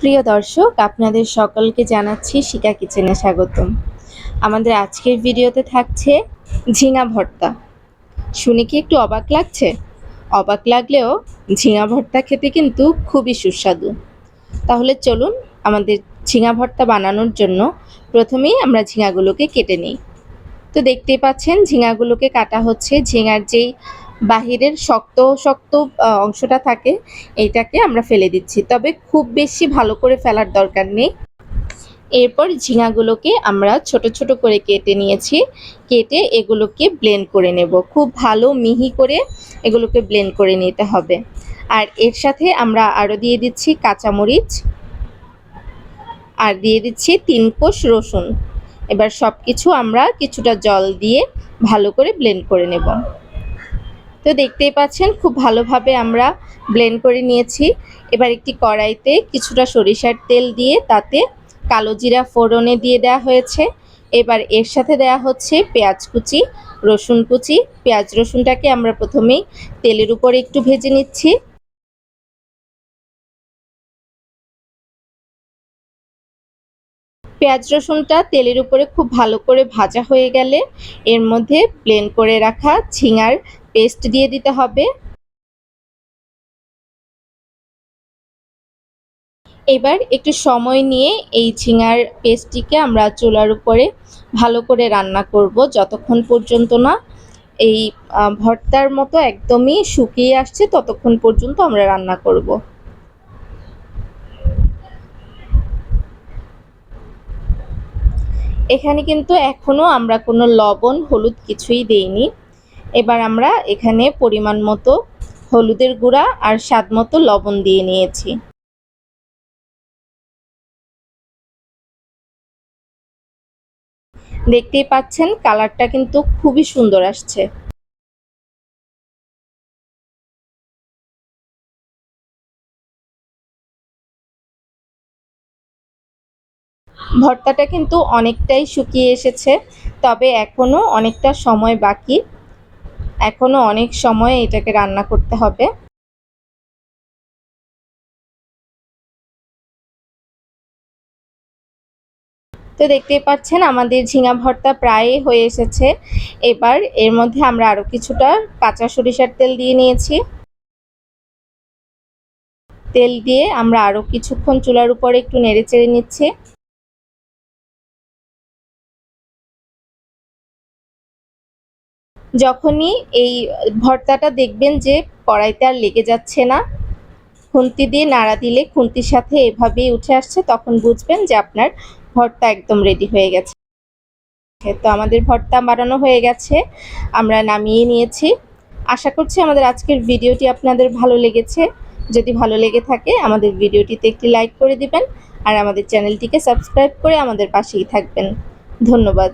প্রিয় দর্শক, আপনাদের সকলকে জানাচ্ছি শিকা কিচেনে স্বাগতম। আমাদের আজকের ভিডিওতে থাকছে ঝিঙা ভর্তা। শুনে কি একটু অবাক লাগছে? অবাক লাগলেও ঝিঙা ভর্তা খেতে কিন্তু খুবই সুস্বাদু। তাহলে চলুন আমাদের ঝিঙা ভর্তা বানানোর জন্য প্রথমেই আমরা ঝিঙাগুলোকে কেটে নিই। তো দেখতেই পাচ্ছেন, ঝিঙাগুলোকে কাটা হচ্ছে। ঝিঙার যেই বাহিরের শক্ত শক্ত অংশটা থাকে, এইটাকে আমরা ফেলে দিচ্ছি। তবে খুব বেশি ভালো করে ফেলার দরকার নেই। এরপর ঝিঙাগুলোকে আমরা ছোট ছোট করে কেটে নিয়েছি। কেটে এগুলোকে ব্লেন্ড করে নেব। খুব ভালো মিহি করে এগুলোকে ব্লেন্ড করে নিতে হবে। আর এর সাথে আমরা আরও দিয়ে দিচ্ছি কাঁচামরিচ। আর দিয়ে দিচ্ছি তিন কোষ রসুন। এবার সব কিছু আমরা কিছুটা জল দিয়ে ভালো করে ব্লেন্ড করে নেব। তো দেখতেই পাচ্ছেন খুব ভালোভাবে আমরা ব্লেন্ড করে নিয়েছি। এবার একটি কড়াইতে কিছুটা সরিষার তেল দিয়ে তাতে কালো জিরা ফোড়নে দিয়ে দেওয়া হয়েছে। এবার এর সাথে দেওয়া হচ্ছে পেঁয়াজ কুচি, রসুন কুচি। পেঁয়াজ রসুনটাকে আমরা প্রথমেই তেলের উপরে একটু ভেজে নিচ্ছি। পেঁয়াজ রসুনটা তেলের উপরে খুব ভালো করে ভাজা হয়ে গেলে এর মধ্যে ব্লেন্ড করে রাখা ঝিঙার পেস্ট দিয়ে দিতে হবে। এবার একটু সময় নিয়ে এই ঝিঙার পেস্টটিকে আমরা চুলার উপরে ভালো করে রান্না করব, যতক্ষণ পর্যন্ত না এই ভর্তার মতো একদমই শুকিয়ে আসছে, ততক্ষণ পর্যন্ত আমরা রান্না করব। এখানে কিন্তু এখনও আমরা কোনো লবণ, হলুদ কিছুই দেইনি। এবার আমরা এখানে পরিমাণ মতো হলুদের গুঁড়া আর স্বাদ মতো লবণ দিয়ে নিয়েছি। দেখতেই পাচ্ছেন কালারটা কিন্তু খুবই সুন্দর আসছে। ভর্তাটা কিন্তু অনেকটাই শুকিয়ে এসেছে, তবে এখনও অনেকটা সময় বাকি। এখনও অনেক সময় এটাকে রান্না করতে হবে। তো দেখতেই পাচ্ছেন, আমাদের ঝিঙা ভর্তা প্রায় হয়ে এসেছে। এবার এর মধ্যে আমরা আরও কিছুটা কাঁচা সরিষার তেল দিয়ে নিয়েছি। তেল দিয়ে আমরা আরও কিছুক্ষণ চুলার উপরে একটু নেড়ে চেড়ে নিচ্ছি। যখনই এই ভর্তাটা দেখবেন যে কড়াইতে আর লেগে যাচ্ছে না, খুন্তি দিয়ে নাড়া দিলে খুন্তির সাথে এভাবেই উঠে আসছে, তখন বুঝবেন যে আপনার ভর্তা একদম রেডি হয়ে গেছে। তো আমাদের ভর্তা বানানো হয়ে গেছে, আমরা নামিয়ে নিয়েছি। আশা করছি আমাদের আজকের ভিডিওটি আপনাদের ভালো লেগেছে। যদি ভালো লেগে থাকে, আমাদের ভিডিওটিতে একটি লাইক করে দিবেন আর আমাদের চ্যানেলটিকে সাবস্ক্রাইব করে আমাদের পাশেই থাকবেন। ধন্যবাদ।